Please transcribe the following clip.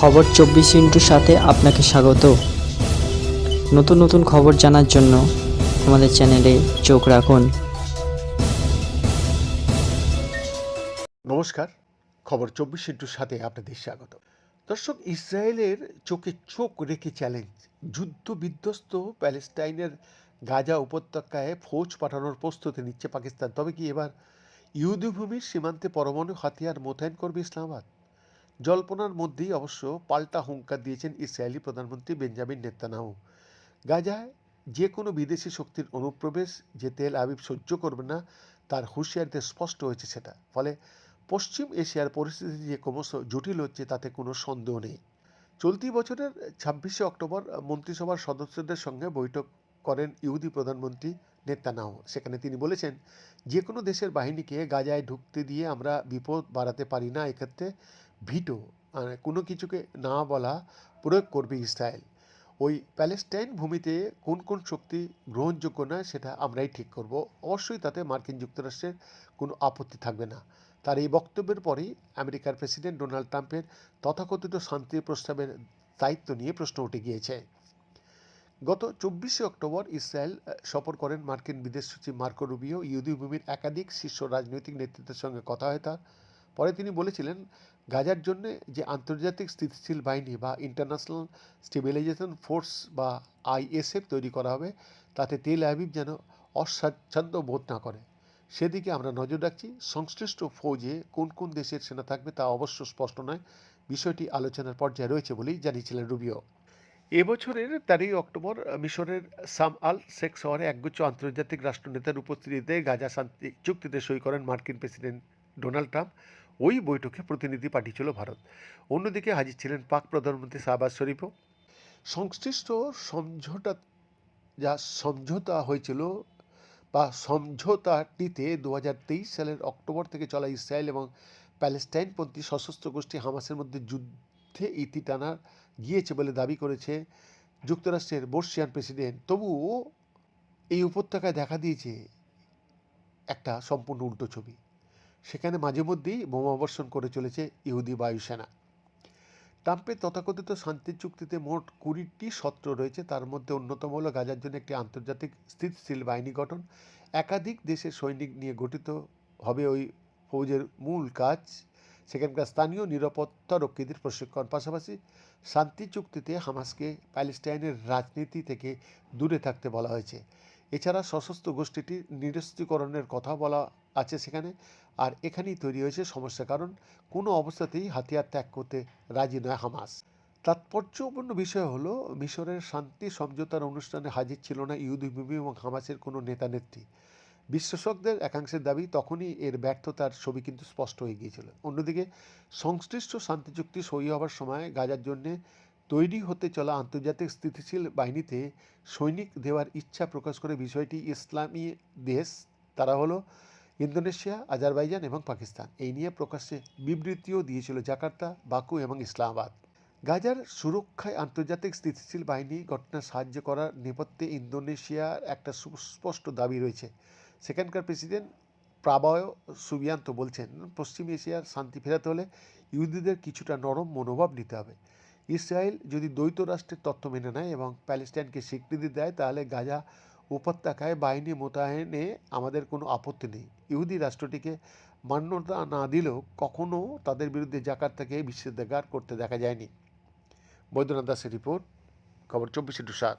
খবর চব্বিশ ইন্টুর সাথে আপনাকে স্বাগত। নতুন নতুন খবর জানার জন্য আমাদের চ্যানেলে চোখ রাখুন। নমস্কার, খবর চব্বিশ ইন্টুর সাথে আপনাদের স্বাগত। দর্শক, ইসরায়েলের চোখে চোখ রেখে চ্যালেঞ্জ। যুদ্ধ বিধ্বস্ত প্যালেস্টাইনের গাজা উপত্যকায় ফৌজ পাঠানোর প্রস্তুতি নিচ্ছে পাকিস্তান। তবে কি এবার ইহুদি ভূমির সীমান্তে পরমাণু হাতিয়ার মোতায়েন করবে ইসলামাবাদ? জল্পনার মধ্যেই অবশ্য পাল্টা হুঙ্কার দিয়েছেন ইসরায়েলি প্রধানমন্ত্রী বেঞ্জামিন নেতানাহু। গাজায় যে কোনো বিদেশি শক্তির অনুপ্রবেশ যে তেল আবিব সহ্য করবে না, তার হুঁশিয়ারিতে স্পষ্ট হয়েছে সেটা। ফলে পশ্চিম এশিয়ার পরিস্থিতি যে ক্রমশ জটিল হচ্ছে, তাতে কোনো সন্দেহ নেই। চলতি বছরের ছাব্বিশে অক্টোবর মন্ত্রিসভার সদস্যদের সঙ্গে বৈঠক করেন ইহুদি প্রধানমন্ত্রী নেতানাহু। সেখানে তিনি বলেছেন যে কোনো দেশের বাহিনীকে গাজায় ঢুকতে দিয়ে আমরা বিপদ বাড়াতে পারি না। এক্ষেত্রে ভিটো মানে কোনো কিছুকে না বলা প্রয়োগ করবে ইসরায়েল। ওই প্যালেস্টাইন ভূমিতে কোন কোন শক্তি গ্রহণযোগ্য নয় সেটা আমরাই ঠিক করব। অবশ্যই তাতে মার্কিন যুক্তরাষ্ট্রের কোনো আপত্তি থাকবে না। তার এই বক্তব্যের পরেই আমেরিকার প্রেসিডেন্ট ডোনাল্ড ট্রাম্পের তথাকথিত শান্তি প্রস্তাবের দায়িত্ব নিয়ে প্রশ্ন উঠে গিয়েছে। গত চব্বিশে অক্টোবর ইসরায়েল সফর করেন মার্কিন বিদেশ সচিব মার্কো রুবিও। ইহুদি ভূমির একাধিক শীর্ষ রাজনৈতিক নেতৃত্বের সঙ্গে কথা হয় তার। পরে তিনি বলেছিলেন গাজার জন্য যে আন্তর্জাতিক স্থিতিশীল বাহিনী বা ইন্টারন্যাশনাল স্টেবিলাইজেশন ফোর্স বা আইএসএফ তৈরি করা হবে, তাতে তেল আবিব যেন অস্বাচ্ছন্দ্য বোধ না করে। সেদিকে আমরা নজর রাখছি, সংশ্লিষ্ট ফৌজে কোন কোন দেশের সেনা থাকবে তা অবশ্য স্পষ্ট নয়। বিষয়টি আলোচনার পর্যায়ে রয়েছে বলেই জানিয়েছিলেন রুবিও। এবছরের তেরোই অক্টোবর মিশরের সাম আল শেখ শহরে একগুচ্ছ আন্তর্জাতিক রাষ্ট্রনেতার উপস্থিতিতে গাজা শান্তি চুক্তিতে সই করেন মার্কিন প্রেসিডেন্ট ডোনাল্ড ট্রাম্প। ওই বৈঠকে প্রতিনিধি পাঠিয়েছিল ভারত। অন্যদিকে হাজির ছিলেন পাক প্রধানমন্ত্রী শাহবাজ শরীফও। সংশ্লিষ্ট সমঝোতা, যা সমঝোতা হয়েছিল বা সমঝোতাটিতে দু হাজার তেইশ সালের অক্টোবর থেকে চলা ইসরায়েল এবং প্যালেস্টাইনপন্থী সশস্ত্র গোষ্ঠী হামাসের মধ্যে যুদ্ধে ইতি টানা গিয়েছে বলে দাবি করেছে যুক্তরাষ্ট্রের বর্ষিয়ান প্রেসিডেন্ট। তবুও এই উপত্যকায় দেখা দিয়েছে একটা সম্পূর্ণ উল্টো ছবি। সেখানে মাঝে মধ্যেই বোমাবর্ষণ করে চলেছে ইহুদি বায়ুসেনা। ট্রাম্পের তথাকথিত শান্তি চুক্তিতে মোট কুড়িটি সত্র রয়েছে, তার মধ্যে অন্যতম হল গাজার জন্য একটি আন্তর্জাতিক স্থিতিশীল বাহিনী গঠন। একাধিক দেশের সৈনিক নিয়ে গঠিত হবে ওই ফৌজের মূল কাজ। সেখানকার স্থানীয় নিরাপত্তা রক্ষীদের প্রশিক্ষণ পাশাপাশি শান্তি চুক্তিতে হামাসকে প্যালেস্টাইনের রাজনীতি থেকে দূরে থাকতে বলা হয়েছে। এছাড়া সশস্ত্র গোষ্ঠীটি নিরস্ত্রীকরণের কথা বলা আছে সেখানে। আর এখানেই তৈরি হয়েছে সমস্যা, কারণ কোনো অবস্থাতেই হাতিয়ার ত্যাগ করতে রাজি নয় হামাস। তাৎপর্যপূর্ণ বিষয় হলো, মিশরের শান্তি সমঝোতার অনুষ্ঠানে হাজির ছিল না ইহুদি এবং হামাসের কোনো নেতা নেত্রী। বিশ্লেষকদের একাংশের দাবি তখনই এর ব্যর্থতার ছবি কিন্তু স্পষ্ট হয়ে গিয়েছিল। অন্যদিকে, সংশ্লিষ্ট শান্তি চুক্তি সই হওয়ার সময় গাজার জন্যে তৈরি হতে চলা আন্তর্জাতিক স্থিতিশীল বাহিনীতে সৈনিক দেওয়ার ইচ্ছা প্রকাশ করে বিষয়টি ইসলামী দেশ, তারা হলো ইন্দোনেশিয়া, আজারবাইজান এবং পাকিস্তান। এই নিয়ে প্রকাশ্যে বিবৃতিও দিয়েছিল জাকার্তা, বাকু এবং ইসলামাবাদ। গাজার সুরক্ষায় আন্তর্জাতিক স্থিতিশীল বাহিনী গঠনে সাহায্য করার নেপথ্যে ইন্দোনেশিয়ার একটা সুস্পষ্ট দাবি রয়েছে। সেখানকার প্রেসিডেন্ট প্রাবয় সুবিয়ান্ত বলছেন, পশ্চিম এশিয়ার শান্তি ফেরাতে হলে ইহুদিদের কিছুটা নরম মনোভাব নিতে হবে। ইসরায়েল যদি দ্বৈত রাষ্ট্রের তত্ত্ব মেনে নেয় এবং প্যালেস্টাইনকে স্বীকৃতি দেয়, তাহলে গাজা উপত্যকায় বাহিনী মোতায়েনে আমাদের কোনো আপত্তি নেই। ইহুদি রাষ্ট্রটিকে মান্যতা না দিলেও কখনও তাদের বিরুদ্ধে জাকার্তাকে নিষেধাজ্ঞা করতে দেখা যায়নি। বৈদ্যনাথ দাসের রিপোর্ট, খবর চব্বিশে টু সাত।